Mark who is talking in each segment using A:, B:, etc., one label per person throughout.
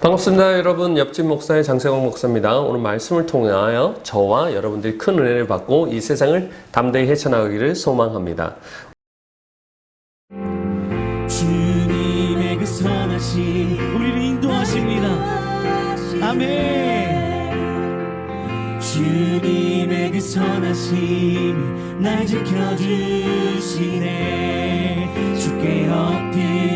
A: 반갑습니다. 여러분. 옆집 목사의 장세광 목사입니다. 오늘 말씀을 통하여 저와 여러분들이 큰 은혜를 받고 이 세상을 담대히 헤쳐나가기를 소망합니다.
B: 주님의 그 선하심 우리를 인도하십니다 아멘 주님의 그 선하심 날 지켜주시네 주께 엎드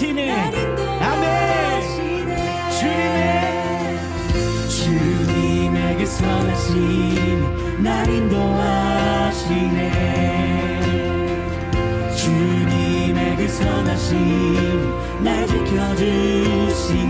B: 인도하시네. 아멘 주님의 그 선하심 날 인도하시네. 주님의 그 선하심 날 지켜주시네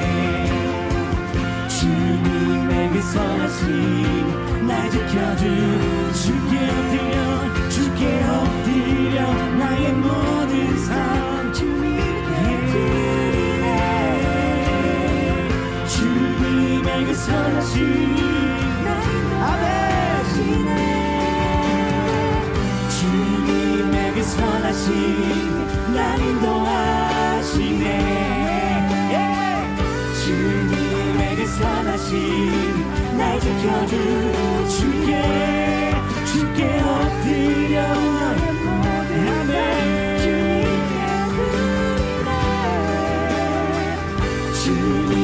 B: 그 선하심 아멘. 주님의 그 선하심 날 인도하시네. 예. 주님의 그 선하심 날 지켜주 주께 엎드려 아멘. 주님의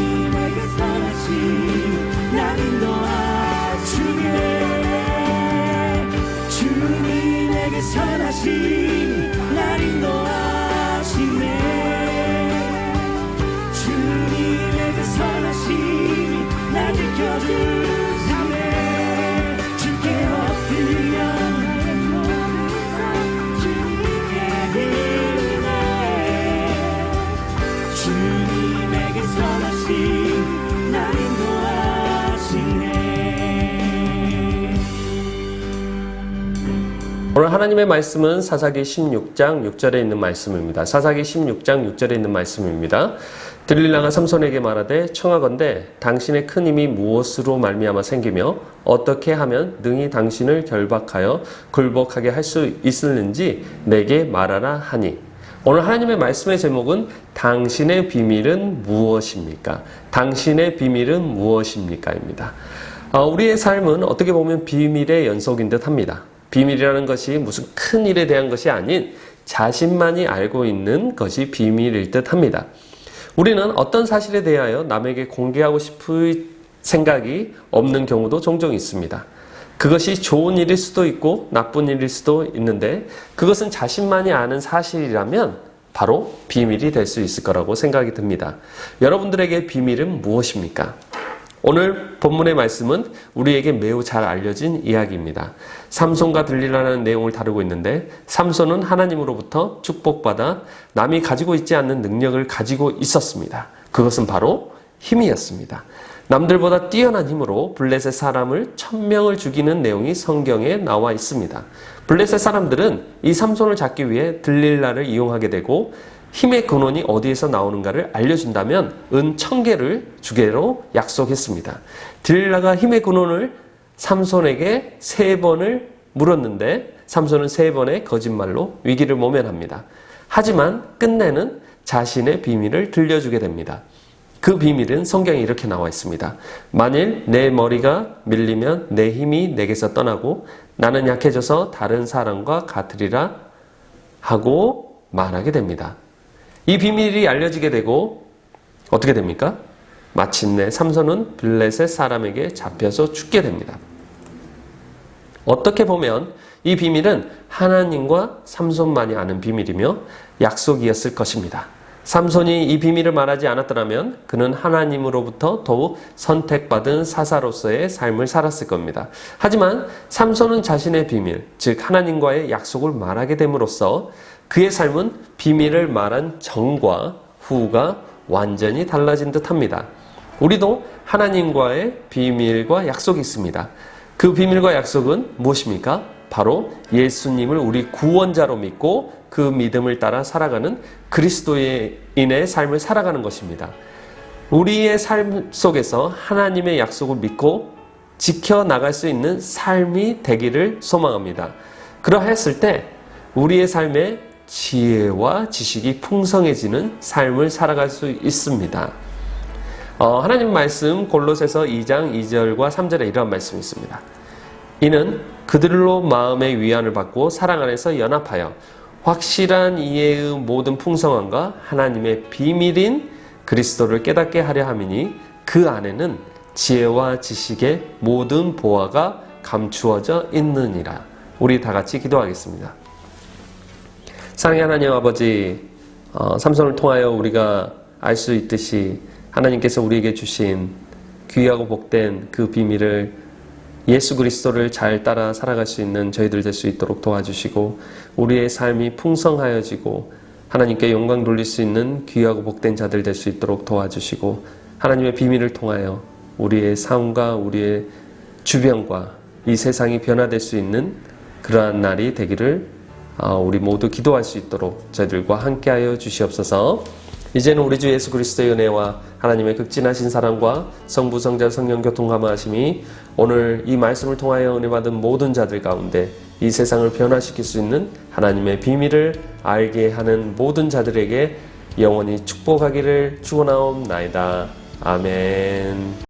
A: 오늘 하나님의 말씀은 사사기 16장 6절에 있는 말씀입니다. 사사기 16장 6절에 있는 말씀입니다. 들릴라가 삼손에게 말하되 청하건대 당신의 큰 힘이 무엇으로 말미암아 생기며 어떻게 하면 능히 당신을 결박하여 굴복하게 할 수 있을는지 내게 말하라 하니 오늘 하나님의 말씀의 제목은 당신의 비밀은 무엇입니까? 당신의 비밀은 무엇입니까?입니다. 어, 우리의 삶은 어떻게 보면 비밀의 연속인 듯 합니다. 비밀이라는 것이 무슨 큰 일에 대한 것이 아닌 자신만이 알고 있는 것이 비밀일 듯 합니다. 우리는 어떤 사실에 대하여 남에게 공개하고 싶을 생각이 없는 경우도 종종 있습니다. 그것이 좋은 일일 수도 있고 나쁜 일일 수도 있는데 그것은 자신만이 아는 사실이라면 바로 비밀이 될 수 있을 거라고 생각이 듭니다. 여러분들에게 비밀은 무엇입니까? 오늘 본문의 말씀은 우리에게 매우 잘 알려진 이야기입니다. 삼손과 들리라는 내용을 다루고 있는데 삼손은 하나님으로부터 축복받아 남이 가지고 있지 않는 능력을 가지고 있었습니다. 그것은 바로 힘이었습니다. 남들보다 뛰어난 힘으로 블레셋 사람을 천명을 죽이는 내용이 성경에 나와 있습니다. 블레셋 사람들은 이 삼손을 잡기 위해 들릴라를 이용하게 되고 힘의 근원이 어디에서 나오는가를 알려준다면 은 천개를 주게로 약속했습니다. 들릴라가 힘의 근원을 삼손에게 세 번을 물었는데 삼손은 세 번의 거짓말로 위기를 모면합니다. 하지만 끝내는 자신의 비밀을 들려주게 됩니다. 그 비밀은 성경에 이렇게 나와 있습니다. 만일 내 머리가 밀리면 내 힘이 내게서 떠나고 나는 약해져서 다른 사람과 같으리라 하고 말하게 됩니다. 이 비밀이 알려지게 되고 어떻게 됩니까? 마침내 삼손은 블레셋 사람에게 잡혀서 죽게 됩니다. 어떻게 보면 이 비밀은 하나님과 삼손만이 아는 비밀이며 약속이었을 것입니다. 삼손이 이 비밀을 말하지 않았더라면 그는 하나님으로부터 더욱 선택받은 사사로서의 삶을 살았을 겁니다. 하지만 삼손은 자신의 비밀, 즉 하나님과의 약속을 말하게 됨으로써 그의 삶은 비밀을 말한 전과 후가 완전히 달라진 듯 합니다. 우리도 하나님과의 비밀과 약속이 있습니다. 그 비밀과 약속은 무엇입니까? 바로 예수님을 우리 구원자로 믿고 그 믿음을 따라 살아가는 그리스도인의 삶을 살아가는 것입니다. 우리의 삶 속에서 하나님의 약속을 믿고 지켜 나갈 수 있는 삶이 되기를 소망합니다. 그러했을 때 우리의 삶에 지혜와 지식이 풍성해지는 삶을 살아갈 수 있습니다. 어, 하나님 말씀 골로새서 2장 2절과 3절에 이러한 말씀이 있습니다. 이는 그들로 마음의 위안을 받고 사랑 안에서 연합하여 확실한 이해의 모든 풍성함과 하나님의 비밀인 그리스도를 깨닫게 하려 함이니 그 안에는 지혜와 지식의 모든 보화가 감추어져 있느니라. 우리 다 같이 기도하겠습니다. 사랑의 하나님 아버지, 어, 삼손을 통하여 우리가 알 수 있듯이 하나님께서 우리에게 주신 귀하고 복된 그 비밀을 예수 그리스도를 잘 따라 살아갈 수 있는 저희들 될 수 있도록 도와주시고 우리의 삶이 풍성하여지고 하나님께 영광 돌릴 수 있는 귀하고 복된 자들 될 수 있도록 도와주시고 하나님의 비밀을 통하여 우리의 삶과 우리의 주변과 이 세상이 변화될 수 있는 그러한 날이 되기를 아, 우리 모두 기도할 수 있도록 저희들과 함께하여 주시옵소서. 이제는 우리 주 예수 그리스도의 은혜와 하나님의 극진하신 사랑과 성부 성자 성령 교통 감화하심이 오늘 이 말씀을 통하여 은혜 받은 모든 자들 가운데 이 세상을 변화시킬 수 있는 하나님의 비밀을 알게 하는 모든 자들에게 영원히 축복하기를 축원하옵나이다. 아멘.